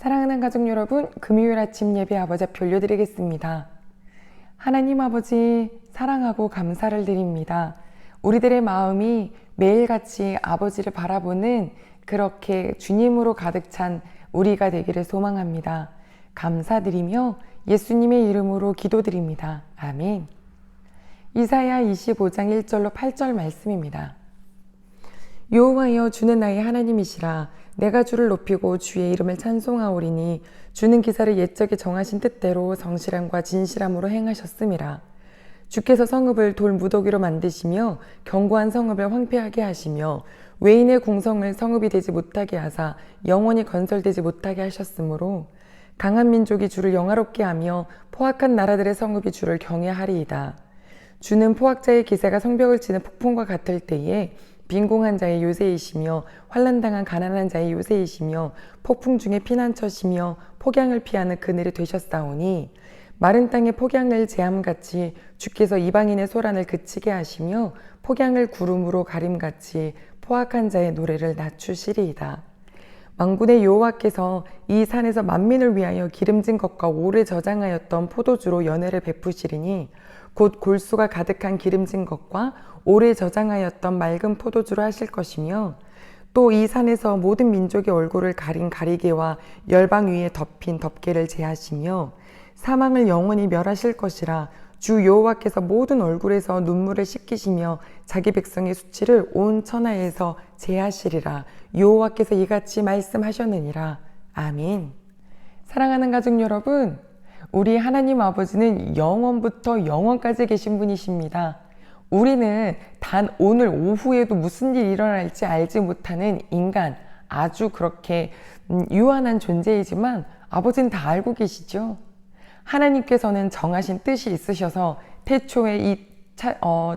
사랑하는 가족 여러분, 금요일 아침 예배 아버지 앞에 올려드리겠습니다. 하나님 아버지, 사랑하고 감사를 드립니다. 우리들의 마음이 매일같이 아버지를 바라보는 그렇게 주님으로 가득 찬 우리가 되기를 소망합니다. 감사드리며 예수님의 이름으로 기도드립니다. 아멘. 이사야 25장 1절로 8절 말씀입니다. 여호와여 주는 나의 하나님이시라 내가 주를 높이고 주의 이름을 찬송하오리니 주는 기사를 옛적에 정하신 뜻대로 성실함과 진실함으로 행하셨음이라 주께서 성읍을 돌 무더기로 만드시며 견고한 성읍을 황폐하게 하시며 외인의 궁성을 성읍이 되지 못하게 하사 영원히 건설되지 못하게 하셨으므로 강한 민족이 주를 영화롭게 하며 포악한 나라들의 성읍이 주를 경외하리이다. 주는 포악자의 기세가 성벽을 치는 폭풍과 같을 때에 빈공한 자의 요새이시며 환란당한 가난한 자의 요새이시며 폭풍 중에 피난처시며 폭양을 피하는 그늘이 되셨사오니 마른 땅에 폭양을 제함같이 주께서 이방인의 소란을 그치게 하시며 폭양을 구름으로 가림같이 포악한 자의 노래를 낮추시리이다. 망군의 여호와께서 이 산에서 만민을 위하여 기름진 것과 오래 저장하였던 포도주로 연회를 베푸시리니 곧 골수가 가득한 기름진 것과 오래 저장하였던 맑은 포도주로 하실 것이며 또 이 산에서 모든 민족의 얼굴을 가린 가리개와 열방 위에 덮인 덮개를 제하시며 사망을 영원히 멸하실 것이라 주 여호와께서 모든 얼굴에서 눈물을 씻기시며 자기 백성의 수치를 온 천하에서 제하시리라 여호와께서 이같이 말씀하셨느니라 아멘. 사랑하는 가족 여러분, 우리 하나님 아버지는 영원부터 영원까지 계신 분이십니다. 우리는 단 오늘 오후에도 무슨 일이 일어날지 알지 못하는 인간, 아주 그렇게 음, 유한한 존재이지만 아버지는 다 알고 계시죠? 하나님께서는 정하신 뜻이 있으셔서 태초에 이 차, 어,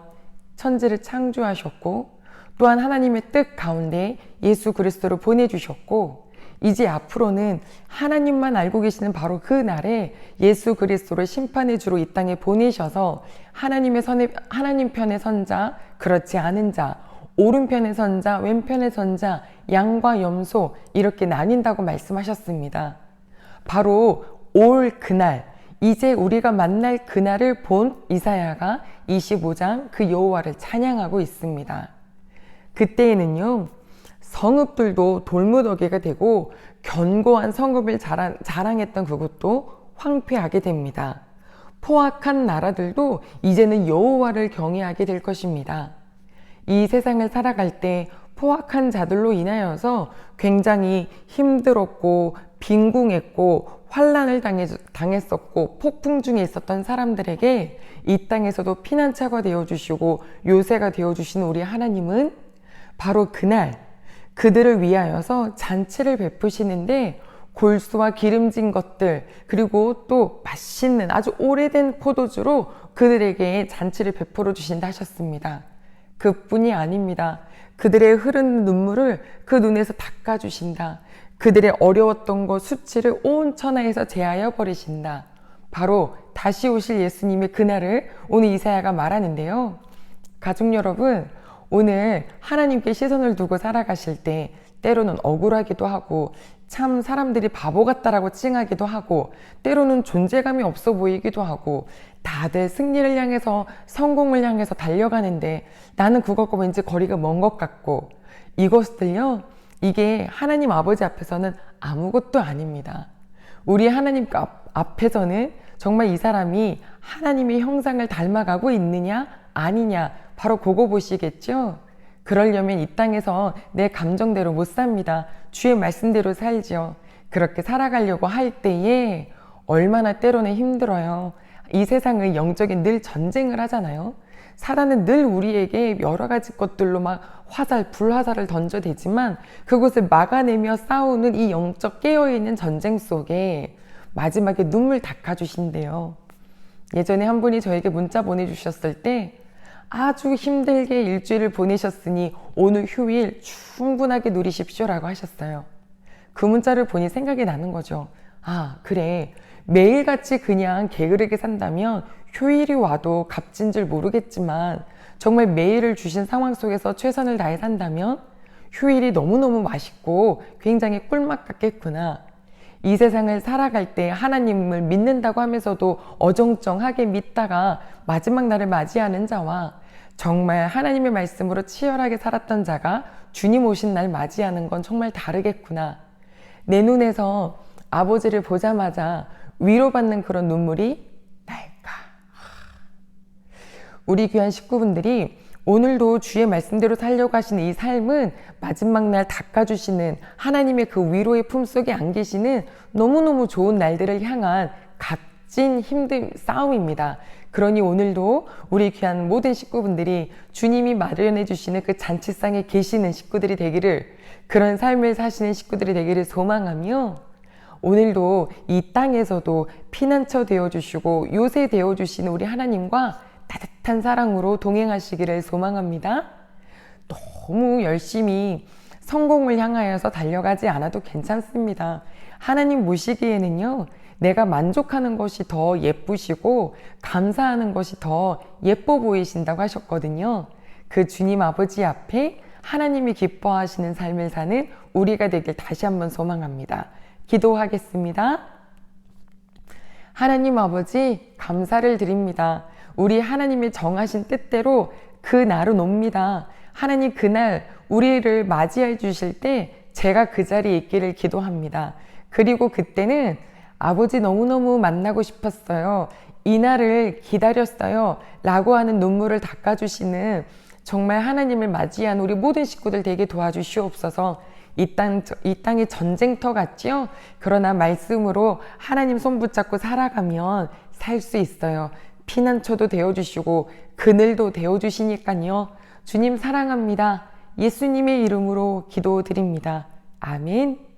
천지를 창조하셨고 또한 하나님의 뜻 가운데 예수 그리스도를 보내주셨고 이제 앞으로는 하나님만 알고 계시는 바로 그 날에 예수 그리스도를 심판의 주로 이 땅에 보내셔서 하나님의 선의, 하나님 편의 선자, 그렇지 않은 자, 오른편의 선자, 왼편의 선자, 양과 염소 이렇게 나뉜다고 말씀하셨습니다. 바로 올 그날, 이제 우리가 만날 그날을 본 이사야가 25장 그 여호와를 찬양하고 있습니다. 그때에는요, 성읍들도 돌무더기가 되고 견고한 성읍을 자랑, 자랑했던 그것도 황폐하게 됩니다. 포악한 나라들도 이제는 여호와를 경외하게 될 것입니다. 이 세상을 살아갈 때 포악한 자들로 인하여서 굉장히 힘들었고 빈궁했고 환란을 당했었고 폭풍 중에 있었던 사람들에게 이 땅에서도 피난처가 되어 주시고 요새가 되어 주신 우리 하나님은 바로 그날 그들을 위하여서 잔치를 베푸시는데 골수와 기름진 것들 그리고 또 맛있는 아주 오래된 포도주로 그들에게 잔치를 베풀어 주신다 하셨습니다. 그뿐이 아닙니다. 그들의 흐르는 눈물을 그 눈에서 닦아 주신다. 그들의 어려웠던 것 수치를 온 천하에서 제하여 버리신다. 바로 다시 오실 예수님의 그날을 오늘 이사야가 말하는데요. 가족 여러분, 오늘 하나님께 시선을 두고 살아가실 때 때로는 억울하기도 하고 참 사람들이 바보 같다라고 칭하기도 하고 때로는 존재감이 없어 보이기도 하고 다들 승리를 향해서 성공을 향해서 달려가는데 나는 그것과 왠지 거리가 먼 것 같고 이것들요 이게 하나님 아버지 앞에서는 아무것도 아닙니다. 우리 하나님 앞에서는 정말 이 사람이 하나님의 형상을 닮아가고 있느냐 아니냐 바로 그거 보시겠죠? 그러려면 이 땅에서 내 감정대로 못 삽니다. 주의 말씀대로 살죠. 그렇게 살아가려고 할 때에 얼마나 때로는 힘들어요. 이 세상은 영적인 늘 전쟁을 하잖아요. 사단은 늘 우리에게 여러 가지 것들로 막 화살, 불화살을 던져대지만 그것을 막아내며 싸우는 이 영적 깨어있는 전쟁 속에 마지막에 눈물 닦아주신대요. 예전에 한 분이 저에게 문자 보내주셨을 때 아주 힘들게 일주일을 보내셨으니 오늘 휴일 충분하게 누리십시오라고 하셨어요. 그 문자를 보니 생각이 나는 거죠. 아, 그래. 매일같이 그냥 게으르게 산다면 휴일이 와도 값진 줄 모르겠지만 정말 매일을 주신 상황 속에서 최선을 다해 산다면 휴일이 너무너무 맛있고 굉장히 꿀맛 같겠구나. 이 세상을 살아갈 때 하나님을 믿는다고 하면서도 어정쩡하게 믿다가 마지막 날을 맞이하는 자와 정말 하나님의 말씀으로 치열하게 살았던 자가 주님 오신 날 맞이하는 건 정말 다르겠구나. 내 눈에서 아버지를 보자마자 위로받는 그런 눈물이 날까. 우리 귀한 식구분들이 오늘도 주의 말씀대로 살려고 하시는 이 삶은 마지막 날 닦아주시는 하나님의 그 위로의 품 속에 안기시는 너무너무 좋은 날들을 향한 값진 힘든 싸움입니다. 그러니 오늘도 우리 귀한 모든 식구분들이 주님이 마련해 주시는 그 잔치상에 계시는 식구들이 되기를 그런 삶을 사시는 식구들이 되기를 소망하며 오늘도 이 땅에서도 피난처 되어 주시고 요새 되어 주시는 우리 하나님과 따뜻한 사랑으로 동행하시기를 소망합니다. 너무 열심히 성공을 향하여서 달려가지 않아도 괜찮습니다. 하나님 모시기에는요, 내가 만족하는 것이 더 예쁘시고 감사하는 것이 더 예뻐 보이신다고 하셨거든요. 그 주님 아버지 앞에 하나님이 기뻐하시는 삶을 사는 우리가 되길 다시 한번 소망합니다. 기도하겠습니다. 하나님 아버지, 감사를 드립니다. 우리 하나님의 정하신 뜻대로 그 날은 옵니다. 하나님 그날 우리를 맞이해 주실 때 제가 그 자리에 있기를 기도합니다. 그리고 그때는 아버지 너무너무 만나고 싶었어요. 이 날을 기다렸어요. 라고 하는 눈물을 닦아주시는 정말 하나님을 맞이한 우리 모든 식구들 되게 도와주시옵소서. 이 땅, 이 땅이 전쟁터 같지요? 그러나 말씀으로 하나님 손 붙잡고 살아가면 살 수 있어요. 피난처도 되어주시고 그늘도 되어주시니까요. 주님 사랑합니다. 예수님의 이름으로 기도드립니다. 아멘.